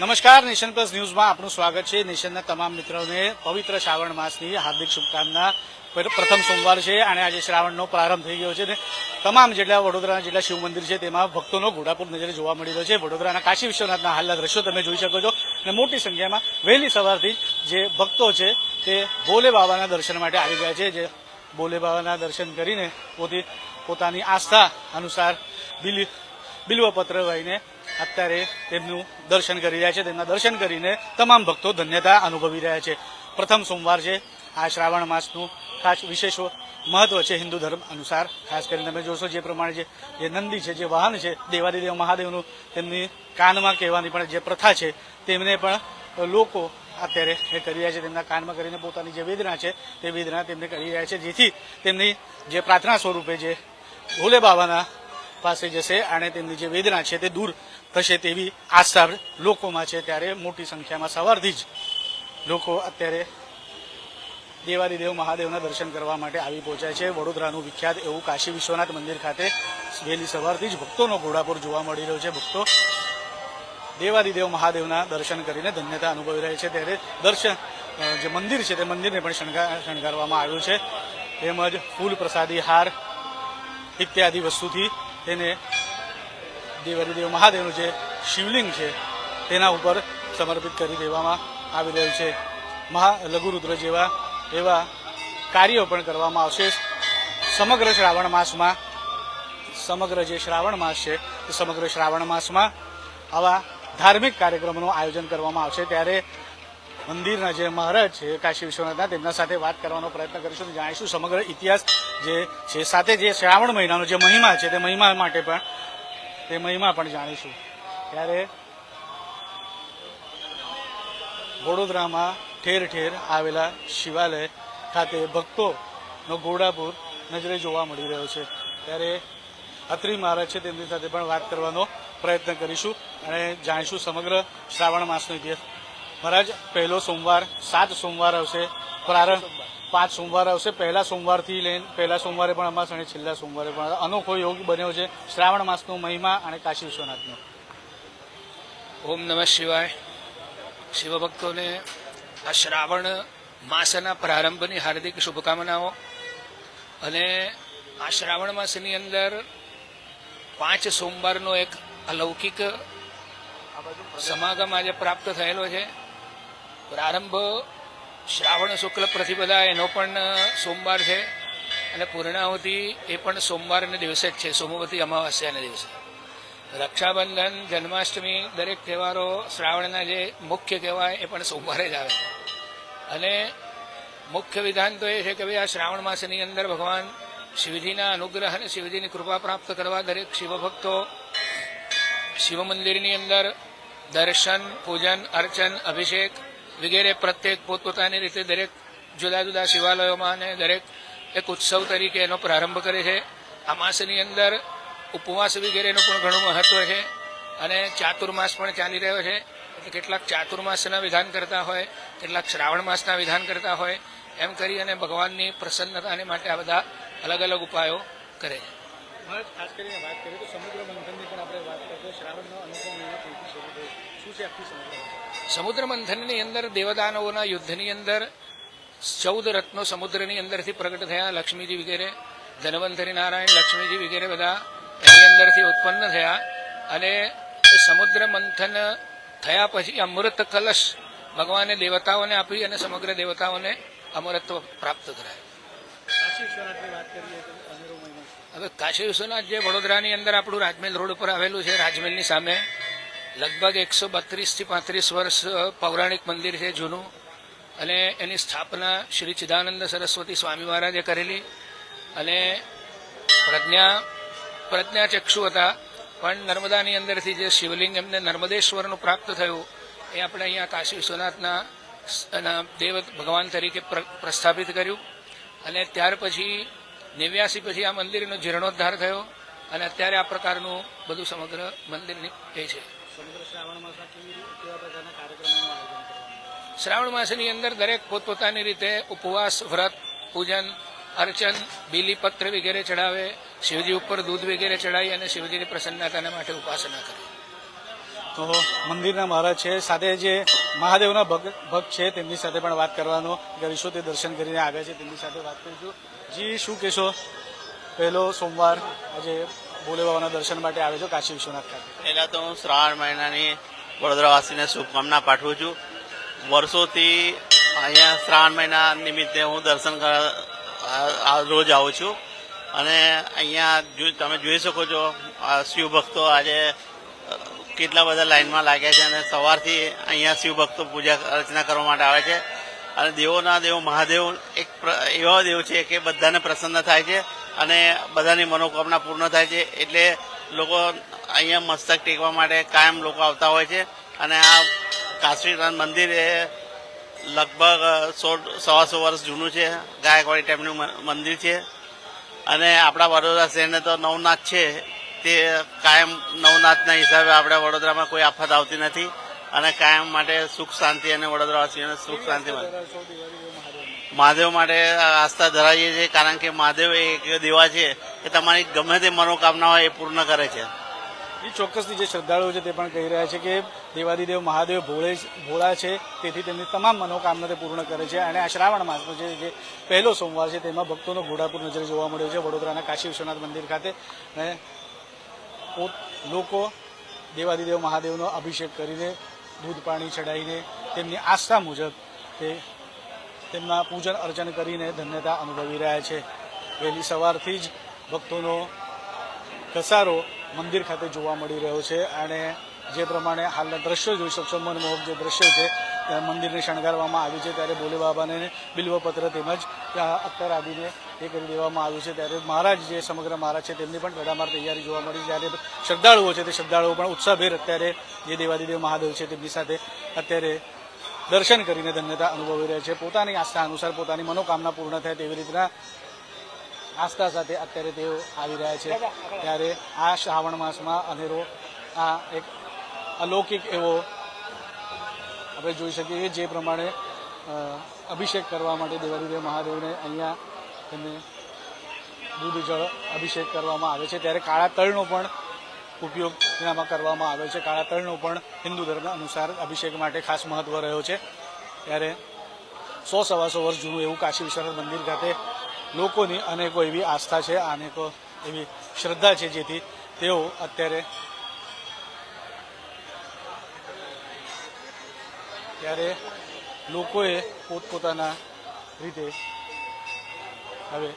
નમસ્કાર, nation plus ન્યૂઝમાં આપનું સ્વાગત છે. નેશનના તમામ મિત્રોને પવિત્ર શ્રાવણ માસની હાર્દિક શુભકામના. પ્રથમ સોમવાર છે અને આજે શ્રાવણનો પ્રારંભ થઈ ગયો છે ને તમામ જેટલા વડોદરાના જેટલા શિવ મંદિર છે તેમાં ભક્તોનો ઘોડાપુર નજરે જોવા મળી રહ્યો છે. વડોદરાના કાશી વિશ્વનાથના હાલના દ્રશ્યો તમે જોઈ શકો છો અને મોટી સંખ્યામાં વહેલી સવારથી જે ભક્તો છે તે ભોલે બાબાના દર્શન માટે આવી ગયા છે. જે ભોલે બાબાના દર્શન કરીને પોતે, પોતાની આસ્થા અનુસાર બિલ, બિલ્વપત્ર લઈને અત્યારે તેમનું દર્શન કરી રહ્યા છે. તેમના દર્શન કરીને તમામ ભક્તો ધન્યતા અનુભવી રહ્યા છે. પ્રથમ સોમવાર છે. આ શ્રાવણ માસનું ખાસ વિશેષ મહત્વ છે હિન્દુ ધર્મ અનુસાર. ખાસ કરીને તમે જોશો જે પ્રમાણે જે જે નંદી છે, જે વાહન છે, દેવાદિદેવ મહાદેવનું તેમની કાનમાં કહેવાની પણ જે પ્રથા છે, તેમને પણ લોકો અત્યારે એ કરી રહ્યા છે. તેમના કાનમાં કરીને પોતાની જે વેદના છે, તે વેદના તેમને કરી રહ્યા છે. જેથી તેમની જે પ્રાર્થના સ્વરૂપે જે ભોલે બાબાના પાસે જશે અને તેમની જે વેદના છે તે દૂર થશે તેવી આસ્થા લોકોમાં છે ત્યારે મોટી સંખ્યામાં સવારથી જ લોકો અત્યારે દેવાદિદેવ મહાદેવના દર્શન કરવા માટે આવી પહોંચ્યા છે. વડોદરાનું વિખ્યાત એવું કાશી વિશ્વનાથ મંદિર ખાતે વહેલી સવારથી જ ભક્તોનો ઘોડાપુર જોવા મળી રહ્યો છે. ભક્તો દેવાદિદેવ મહાદેવના દર્શન કરીને ધન્યતા અનુભવી રહ્યા છે. ત્યારે દર્શન જે મંદિર છે તે મંદિરને પણ શણગાર શણગારવામાં આવ્યું છે. તેમજ ફૂલ પ્રસાદી હાર, ઇત્યાદિ વસ્તુથી તેને દેવાદિદેવ મહાદેવનું જે શિવલિંગ છે, તેના ઉપર સમર્પિત કરી દેવામાં આવી રહ્યું છે. મહા લઘુરુદ્ર જેવા એવા કાર્યો પણ કરવામાં આવશે. સમગ્ર શ્રાવણ માસમાં, સમગ્ર જે શ્રાવણ માસ છે તે સમગ્ર શ્રાવણ માસમાં આવા ધાર્મિક કાર્યક્રમોનું આયોજન કરવામાં આવશે. ત્યારે મંદિરના જે મહારાજ છે કાશી વિશ્વનાથના, તેમના સાથે વાત કરવાનો પ્રયત્ન કરીશું જાણીશું સમગ્ર ઇતિહાસ જે છે. સાથે જે શ્રાવણ મહિનાનો જે મહિમા છે, તે મહિમા માટે પણ તે મહિમા પણ જાણીશું. ત્યારે વડોદરામાં ઠેર ઠેર આવેલા શિવાલય ખાતે ભક્તોનો ઘોડાપુર નજરે જોવા મળી રહ્યો છે. ત્યારે અત્રી મહારાજ છે તેમની સાથે પણ વાત કરવાનો પ્રયત્ન કરીશું અને જાણીશું સમગ્ર શ્રાવણ માસનો ઇતિહાસ. મહારાજ, પહેલો સોમવાર, સાત સોમવાર આવશે. પ્રારંભ પાંચ સોમવાર આવશે. પહેલા સોમવારથી લઈને, પહેલા સોમવારે પણ અમાસ અને છેલ્લા સોમવારે પણ અનોખો યોગ બન્યો છે. શ્રાવણ માસનો મહિમા અને કાશી વિશ્વનાથનો. ઓમ નમઃ શિવાય. શિવભક્તોને આ શ્રાવણ માસના પ્રારંભની હાર્દિક શુભકામનાઓ અને આ શ્રાવણ માસની અંદર પાંચ સોમવારનો એક અલૌકિક સમાગમ આજે પ્રાપ્ત થયેલો છે. પ્રારંભ શ્રાવણ શુક્લ પ્રતિપદા એનો પણ સોમવાર છે. અને પૂર્ણાહુતિ એ પણ સોમવારના દિવસે જ છે. સોમવતી અમાવાસ્યાના દિવસે. રક્ષાબંધન, જન્માષ્ટમી દરેક તહેવારો શ્રાવણના જે મુખ્ય કહેવાય એ પણ સોમવારે જ આવે. અને મુખ્ય વિધાન તો એ છે કે ભાઈ આ શ્રાવણ માસની અંદર ભગવાન શિવજીના અનુગ્રહ અને શિવજીની કૃપા પ્રાપ્ત કરવા દરેક શિવભક્તો શિવ મંદિરની અંદર દર્શન, પૂજન, અર્ચન, અભિષેક વગેરે પ્રત્યેક પોતપોતાની રીતે દરેક જુદા જુદા શિવાલયોમાં અને દરેક એક ઉત્સવ તરીકે એનો પ્રારંભ કરે છે. આ માસની અંદર ઉપવાસ વગેરેનું પણ ઘણું મહત્વ છે અને ચાતુર્માસ પણ ચાલી રહ્યો છે. કેટલાક ચાતુર્માસના વિધાન કરતા હોય, કેટલાક શ્રાવણ માસના વિધાન કરતા હોય, એમ કરી અને ભગવાનની પ્રસન્નતાને માટે આ બધા અલગ અલગ ઉપાયો કરે છે. ખાસ કરીને સમુદ્ર મંથનની પણ આપણે વાત કરીએ શ્રાવણનો અનુભવ શું છે આખી સમગ્ર સમુદ્ર મંથનની અંદર, દેવદાનવોના યુદ્ધની અંદર ચૌદ રત્નો સમુદ્રની અંદરથી પ્રગટ થયા લક્ષ્મીજી વગેરે, ધનવંતરી નારાયણ, લક્ષ્મીજી વગેરે બધા એની અંદરથી ઉત્પન્ન થયા અને એ સમુદ્ર મંથન થયા પછી અમૃત કલશ ભગવાને દેવતાઓને આપી અને સમગ્ર દેવતાઓને અમરત્વ પ્રાપ્ત કરાય. હવે કાશી વિશ્વનાથ જે વડોદરાની અંદર આપણું રાજમહેલ રોડ ઉપર આવેલું છે, રાજમહેલની સામે લગભગ એકસો બત્રીસથી પાંત્રીસ વર્ષ પૌરાણિક મંદિર છે જૂનું. અને એની સ્થાપના શ્રી ચિદાનંદ સરસ્વતી સ્વામી મહારાજે કરેલી. અને પ્રજ્ઞા, પ્રજ્ઞાચક્ષુ હતા. પણ નર્મદાની અંદરથી જે શિવલિંગ એમને નર્મદેશ્વરનું પ્રાપ્ત થયું, એ આપણે અહીંયા કાશી વિશ્વનાથના દેવ ભગવાન તરીકે પ્ર- પ્રસ્થાપિત કર્યું. અને ત્યાર પછી, નેવ્યાસી પછી આ મંદિરનો જીર્ણોદ્ધાર થયો. અને અત્યારે આ પ્રકારનું બધું સમગ્ર મંદિરની એ છે. શ્રાવણ માસની અંદર દરેક પોતપોતાની રીતે ઉપવાસ વ્રત પૂજન અર્ચન બીલીપત્ર વગેરે ચડાવે શિવજી ઉપર દૂધ વગેરે ચડાવી અને શિવજીની પ્રસન્નતાના માટે ઉપાસના કરે. તો મંદિરના મહારાજ છે સાથે જે મહાદેવના ભક્ત ભક્ત છે તેમની સાથે પણ વાત કરવાનો કરીશું. તે દર્શન કરીને આવ્યા છે તેમની સાથે વાત કરીશું. જી શું કહેશો? પહેલો સોમવાર આજે ભોલે બાબાના દર્શન માટે આવે છો કાશી વિશ્વનાથ ખાતે. પહેલા તો હું શ્રાવણ મહિનાની વડોદરાવાસીને શુભકામના પાઠવું છું. વર્ષોથી અહીંયા શ્રાવણ મહિના નિમિત્તે હું દર્શન કરવા રોજ આવું છું. અને અહીંયા તમે જોઈ શકો છો શિવ ભક્તો આજે કેટલા બધા લાઈનમાં લાગ્યા છે અને સવારથી અહીંયા શિવ ભક્તો પૂજા અર્ચના કરવા માટે આવે છે. અને દેવોના દેવ, મહાદેવ, એક એવા દેવ છે કે બધાને પ્રસન્ન થાય છે અને બધાની મનોકામના પૂર્ણ થાય છે. એટલે લોકો અહીંયા મસ્તક ટેકવા માટે કાયમ લોકો આવતા હોય છે. અને આ કાશ્મીરાન મંદિર એ લગભગ સો સવાસો વર્ષ જૂનું છે. ગાયકવાડી ટાઈપનું મંદિર છે. અને આપણા વડોદરા શહેરને તો નવનાથ છે. તે કાયમ નવનાથના હિસાબે આપણા વડોદરામાં કોઈ આફત આવતી નથી. અને કાયમ માટે સુખ શાંતિ અને વડોદરાવાસીઓને સુખ શાંતિ મહાદેવ માટે આસ્થા ધરાવીએ છીએ, કારણ કે મહાદેવ એક દેવા છે કે તમારી ગમે તે મનોકામના હોય એ પૂર્ણ કરે છે. એ ચોક્કસથી જે શ્રદ્ધાળુઓ છે તે પણ કહી રહ્યા છે કે દેવાદિદેવ મહાદેવ ભોળે ભોળા છે, તેથી તેમની તમામ મનોકામના તે પૂર્ણ કરે છે અને આ શ્રાવણ માસનો જે પહેલો સોમવાર છે તેમાં ભક્તોનો ઘોડાપુર નજરે જોવા મળ્યો છે વડોદરાના કાશી વિશ્વનાથ મંદિર ખાતે અને લોકો દેવાદિદેવ મહાદેવનો અભિષેક કરીને દૂધ પાણી ચડાવીને તેમની આસ્થા મુજબ તે તેમના પૂજન અર્ચન કરીને ધન્યતા અનુભવી રહ્યા છે. વહેલી સવારથી જ ભક્તોનો ઘસારો મંદિર ખાતે જોવા મળી રહ્યો છે. અને જે પ્રમાણે હાલના દ્રશ્યો જોઈ શકશો, મનમોહક જે દ્રશ્યો છે મંદિરને શણગારવામાં આવ્યું છે ત્યારે ભોલે બાબાને બિલ્વપત્ર તેમજ અત્તર આદિને એ કરી દેવામાં આવ્યું છે ત્યારે મહારાજ જે સમગ્ર મહારાજ છે તેમની પણ તડામાર તૈયારી જોવા મળી જ્યારે શ્રદ્ધાળુઓ છે તે શ્રદ્ધાળુઓ પણ ઉત્સાહભેર અત્યારે જે દેવાદિદેવ મહાદેવ છે તેમની સાથે અત્યારે દર્શન કરીને ધન્યતા અનુભવી રહ્યા છે. પોતાની આસ્થા અનુસાર પોતાની મનોકામના પૂર્ણ થાય તેવી રીતના આસ્થા સાથે અત્યારે તેઓ આવી રહ્યા છે. ત્યારે આ શ્રાવણ માસમાં અનેરો આ એક અલૌકિક એવો આપણે જોઈ શકીએ છીએ જે પ્રમાણે અભિષેક કરવા માટે દેવાદિદેવ મહાદેવને અહીંયા તેમને દૂધ, જળ અભિષેક કરવામાં આવે છે. ત્યારે કાળા તળનો પણ ઉપયોગ તેનામાં કરવામાં આવે છે. કાળા તળનો પણ હિન્દુ ધર્મ અનુસાર અભિષેક માટે ખાસ મહત્વ રહ્યો છે. ત્યારે સો સવાસો વર્ષ જૂનું એવું કાશી વિશ્વનાથ મંદિર ખાતે લોકોની અનેકો એવી આસ્થા છે, અનેકો એવી શ્રદ્ધા છે, જેથી તેઓ અત્યારે ત્યારે લોકોએ પોતપોતાના રીતે હવે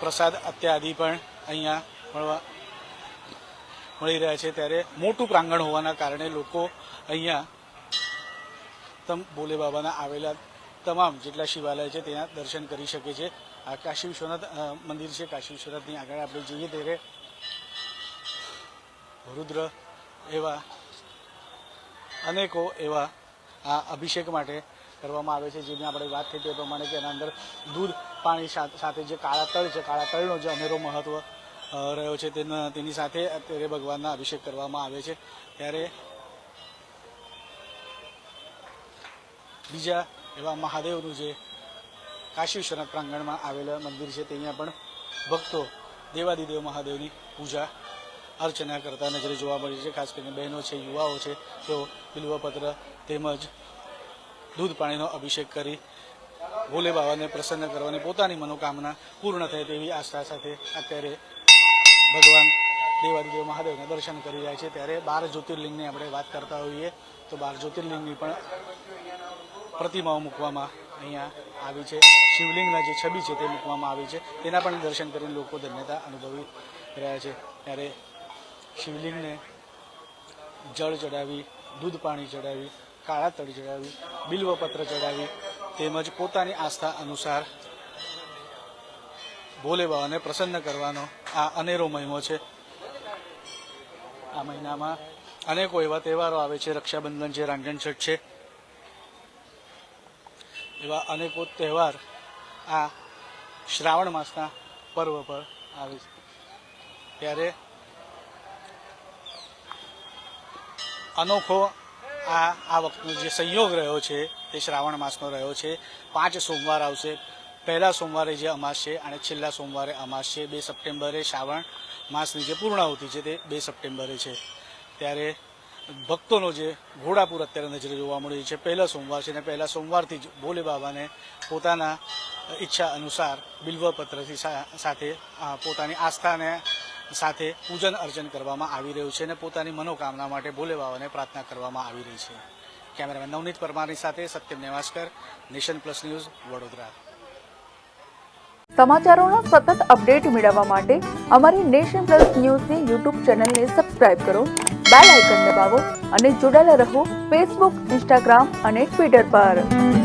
પ્રસાદ અત્યાદિ પણ અહીંયા મળવા મળી રહ્યા છે. ત્યારે મોટું પ્રાંગણ હોવાના કારણે લોકો અહીંયા તમ ભોલે બાબાના આવેલા તમામ જેટલા શિવાલય છે તેના દર્શન કરી શકે છે. આ કાશી વિશ્વનાથ મંદિર છે. કાશી વિશ્વનાથની આગળ આપણે જઈએ ત્યારે રુદ્ર એવા અનેકો એવા આ અભિષેક માટે કરવામાં આવે છે, જેની આપણે વાત થઈ તે પ્રમાણે કે એના અંદર દૂધ, પાણી સાથે જે કાળા તળ છે, કાળા તળનો જે અનેરો મહત્વ રહ્યો છે, તેના, તેની સાથે અત્યારે ભગવાનના અભિષેક કરવામાં આવે છે. ત્યારે બીજા એવા મહાદેવનું જે કાશી વિશ્વનાથ પ્રાંગણમાં આવેલા મંદિર છે ત્યાં પણ ભક્તો દેવાદિદેવ મહાદેવની પૂજા અર્ચના કરતા નજરે જોવા મળે છે. ખાસ કરીને બહેનો છે, યુવાઓ છે, તેઓ બિલ્વપત્ર તેમજ દૂધ પાણીનો અભિષેક કરી ભોલે બાબાને પ્રસન્ન કરવાની પોતાની મનોકામના પૂર્ણ થાય તેવી આસ્થા સાથે અત્યારે ભગવાન દેવાદિદેવ મહાદેવના દર્શન કરી રહ્યા છે. ત્યારે બાર જ્યોતિર્લિંગની આપણે વાત કરતા હોઈએ તો બાર જ્યોતિર્લિંગની પણ પ્રતિમાઓ મૂકવામાં અહીંયા આવી છે. શિવલિંગના જે છબી છે તે મૂકવામાં આવી છે. તેના પણ દર્શન કરીને લોકો ધન્યતા અનુભવી રહ્યા છે. ત્યારે શિવલિંગને જળ ચડાવી, દૂધ પાણી ચડાવી, કાળા તળી ચડાવી, બિલ્વપત્ર ચડાવી તેમજ પોતાની આસ્થા અનુસાર ભોલે બાબાને પ્રસન્ન કરવાનો આ અનેરો મહિમો છે. આ મહિનામાં અનેકો એવા તહેવારો આવે છે, રક્ષાબંધન છે રાંધણ છઠ છે. એવા અનેકો તહેવાર આ શ્રાવણ માસના પર્વ પર આવે છે. ત્યારે અનોખો આ આ વખતનો જે સંયોગ રહ્યો છે તે શ્રાવણ માસનો રહ્યો છે. પાંચ સોમવાર આવશે. પહેલા સોમવારે જે અમાસ છે અને છેલ્લા સોમવારે અમાસ છે બે સપ્ટેમ્બરે શ્રાવણ માસની જે પૂર્ણાહુતિ છે, તે બે સપ્ટેમ્બરે છે. ત્યારે ભક્તોનો જે ઘોડાપુર અત્યારે નજરે જોવા મળી છે. પહેલા સોમવાર છે અને પહેલા સોમવારથી જ ભોલે બાબાને પોતાના ઈચ્છા અનુસાર બિલ્વપત્રથી સાથે પોતાની આસ્થાને સાથે પૂજન અર્ચન કરવામાં આવી રહ્યું છે અને પોતાની મનોકામના માટે ભોલે બાબાને પ્રાર્થના કરવામાં આવી રહી છે. કેમેરામેન નવનીત પરમારની સાથે Satyam Nevaskar, nation plus news, Vadodara. સમાચારોના સતત અપડેટ મેળવવા માટે અમારી નેશન પ્લસ ન્યૂઝની યુટ્યુબ ચેનલને સબસ્ક્રાઇબ કરો, બેલ આઇકન દબાવો અને જોડાયેલા રહો ફેસબુક, ઇન્સ્ટાગ્રામ અને ટ્વિટર પર.